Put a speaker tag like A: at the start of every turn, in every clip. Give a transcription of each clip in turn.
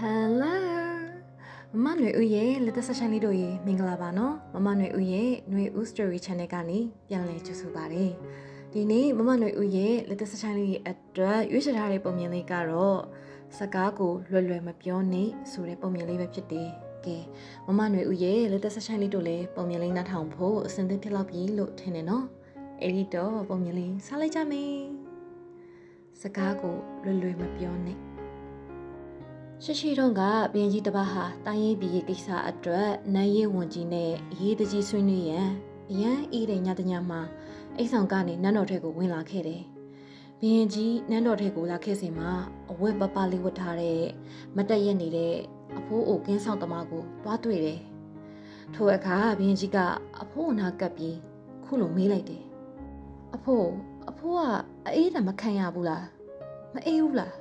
A: Hello မမຫນွေဦးရဲ့လက်သက်ဆက်ဆိုင်လေးတို့ရေမင်္ဂလာပါနော်မမຫນွေဦးရဲ့ຫນွေဦး story channel ကနေပြန်လည်ကြိုဆိုပါရစေဒီနေ့မမຫນွေဦးရဲ့လက်သက်ဆက်ဆိုင်လေးအတွက်ရွေးချယ်ထားတဲ့ပုံမြင်လေးကတော့စကားကိုလွယ်လွယ်မပြောနဲ့ဆိုတဲ့ပုံမြင်လေးပဲဖြစ်တယ်ကဲမမຫນွေဦးရဲ့လက်သက်ဆက်ဆိုင်လေးတို့လည်းပုံမြင်လေးနှာထောင်ဖို့အစဉ်သင့်ဖြစ်လောက်ပြီလို့ထင်တယ်နော်အဲ့ဒီတော့ပုံမြင်လေးစားလိုက်ကြမယ်စကားကိုလွယ်လွယ်မပြောနဲ့ ရှိရှိတော့ကဘင်းကြီးတစ်ပါးဟာတိုင်းရေးပြည်ရေးကိစ္စအတွက်နိုင်ရေးဝန်ကြီးနဲ့အရေးတကြီးဆွေးနွေးရန်အရန်အေးတဲ့ညတညမှာအိတ်ဆောင်ကနေနန်းတော်ထဲကိုဝင်လာခဲ့တယ်။ဘင်းကြီးနန်းတော်ထဲကိုလာခဲ့စဉ်မှာအဝတ်ပပလေးဝတ်ထားတဲ့မတက်ရက်နေတဲ့အဖိုးအိုကင်းဆောင်သမားကိုတွားတွေ့တယ်။ထိုအခါဘင်းကြီးကအဖိုးအနာကပ်ပြီးခုလိုမေးလိုက်တယ်။အဖိုးအဖိုးကအေးတာမခံရဘူးလား။မအေးဘူးလား။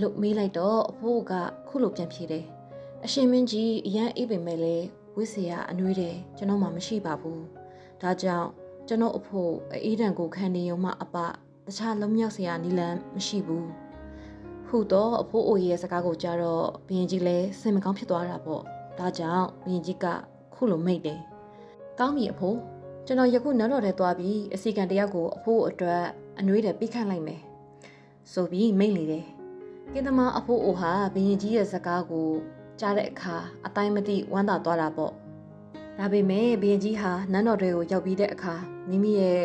A: လို့မေးလိုက်တော့အဖိုးကခုလိုပြန်ဖြေတယ်။အရှင်မင်းကြီးအရန်အေးပင်မဲ့လဲဝိဇ္ဇရာအနှွေးတယ်ကျွန်တော်မှမရှိပါဘူး။ဒါကြောင့်ကျွန်တော်အဖိုးအေးဒံကိုခံနေုံမှအပတခြားလုံးမြောက်စရာနီလန်းမရှိဘူး။ဟုတ်တော့အဖိုးအိုရဲ့စကားကိုကြားတော့ဘရင်ကြီးလဲစင်မကောင်းဖြစ်သွားတာပေါ့။ဒါကြောင့်ဘရင်ကြီးကခုလိုမိတ်တယ်။ကောင်းပြီအဖိုးကျွန်တော်ယခုနန်းတော်ထဲသွားပြီးအစီကံတယောက်ကိုအဖိုးအတွက်အနှွေးတယ်ပြီးခန့်လိုက်မယ်။ဆိုပြီးမိတ်လေတယ် ကင်းသမားအဖိုးအိုဟာဘရင်ကြီးရဲ့စကားကိုကြားတဲ့အခါအတိုင်းမသိဝမ်းသာသွားတာပေါ့ဒါပေမဲ့ဘရင်ကြီးဟာနန်းတော်တွေကိုရောက်ပြီးတဲ့အခါမိမိရဲ့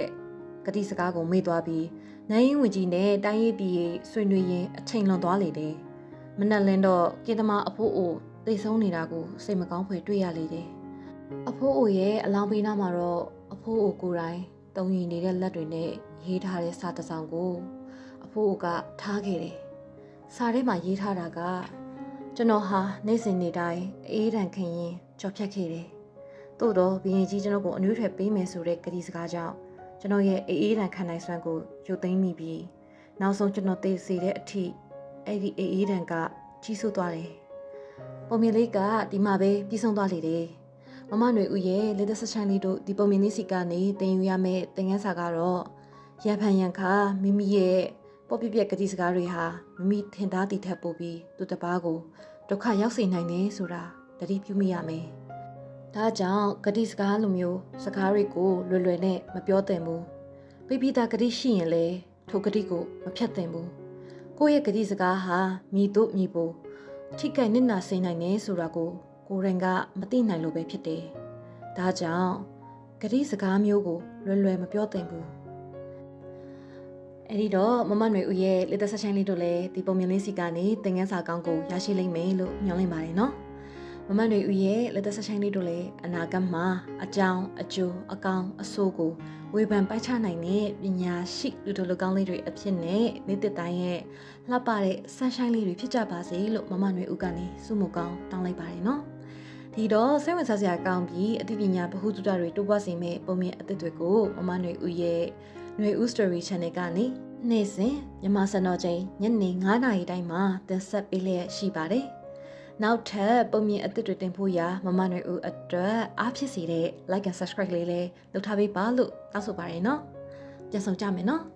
A: ဂတိစကားကိုမေ့သွားပြီးနိုင်ရင်ဝင်ကြီးနဲ့တိုင်းရေးပြည်ဆွေးနွေးရင်းအချိန်လွန်သွားလေတယ်မနက်လင်းတော့ကင်းသမားအဖိုးအိုတိတ်ဆုံးနေတာကိုစိတ်မကောင်းဖွယ်တွေ့ရလေတယ်အဖိုးအိုရဲ့အလောင်းပေးနားမှာတော့အဖိုးအိုကိုယ်တိုင်တုံရင်နေတဲ့လက်တွေနဲ့ရေးထားတဲ့စာတစ်စောင်ကိုအဖိုးအိုကထားခဲ့တယ် စာထဲမှာရေးထားတာကကျွန်တော်ဟာနေ့စဉ်နေ့တိုင်းအေးတန်ခင်ရင်ကြော်ဖြတ်ခဲ့တယ်။သို့တော့ဘီရင်ကြီးကျွန်တော်ကိုအနွေးထွက်ပေးမယ်ဆိုတဲ့ကတိစကားကြောင့်ကျွန်တော်ရဲ့အေးအေးတန်ခံနိုင်စွမ်းကိုရုပ်သိမ်းမိပြီးနောက်ဆုံးကျွန်တော်သိစေတဲ့အထိအဲ့ဒီအေးအေးတန်ကကြီးစိုးသွားတယ်။ပုံမြင်လေးကဒီမှာပဲပြီးဆုံးသွားလေတယ်။မမຫນွေဦးရဲ့လက်သက်ဆက်ချန်လေးတို့ဒီပုံမြင်လေးစီကနေတင်ယူရမယ့်တင်ငန်းစာကတော့ရန်ဖန်ရန်ခါမိမိရဲ့ ပေါ်ပြပြကတိစကားတွေဟာမိမိထင်သားတည်ထက်ပို့ပြီးသူတစ်ပါးကိုဒုက္ခရောက်စေနိုင်တယ်ဆိုတာတတိပြုမိရမယ်။ဒါကြောင့်ကတိစကားလိုမျိုးစကားတွေကိုလွယ်လွယ်နဲ့မပြောသင့်ဘူး။ပိပိတာကတိရှိရင်လေထိုကတိကိုမဖြတ်သင့်ဘူး။ကိုယ့်ရဲ့ကတိစကားဟာမြည်တို့မြည်ဖို့ထိခိုက်နစ်နာစေနိုင်တယ်ဆိုတာကိုကိုယ်ရင်ကမသိနိုင်လို့ပဲဖြစ်တယ်။ဒါကြောင့်ကတိစကားမျိုးကိုလွယ်လွယ်မပြောသင့်ဘူး။ အဲ့ဒီတော့မမຫနွေဦးရဲ့လက်သက်ဆက်ဆိုင်လေးတို့လည်းဒီပုံမြင်လေးစီကနေသင်ခန်းစာကောင်းကိုရရှိလိမ့်မယ်လို့မျှော်လင့်ပါတယ်နော်မမတွေဦးရဲ့လက်သက်ဆက်ဆိုင်လေးတို့လည်းအနာဂတ်မှာအကြောင်းအကျိုးအကောင်အဆိုးကိုဝေဖန်ပိုက်ချနိုင်တဲ့ပညာရှိလူတို့လူကောင်းလေးတွေအဖြစ်နဲ့နေ့တစ်တိုင်းရဲ့လှပတဲ့ဆက်ဆိုင်လေးတွေဖြစ်ကြပါစေလို့မမတွေဦးကနေစုမကောင်းတောင်းလိုက်ပါတယ်နော်ဒီတော့စိတ်ဝင်စားစရာကောင်းပြီးအသိပညာဗဟုသုတတွေတိုးပွားစေမယ့်ပုံမြင်အသစ်တွေကိုမမတွေဦးရဲ့ ຫນွေဦး story channel ကနေနေ့စဉ်မြန်မာစံတော်ချိန်ညနေ9:00နာရီတိုင်းမှာတင်ဆက်ပေးလျက်ရှိပါတယ်။နောက်ထပ်ပုံမြင်အသစ်တွေတင်ဖို့ရာမမຫນွေဦးအတွက်အားဖြစ်စေတဲ့ like and subscribe လေးလည်းလုပ်ထားပေးပါလို့တောင်းဆိုပါရနော်။ပြန်ဆောင်ကြမယ်နော်။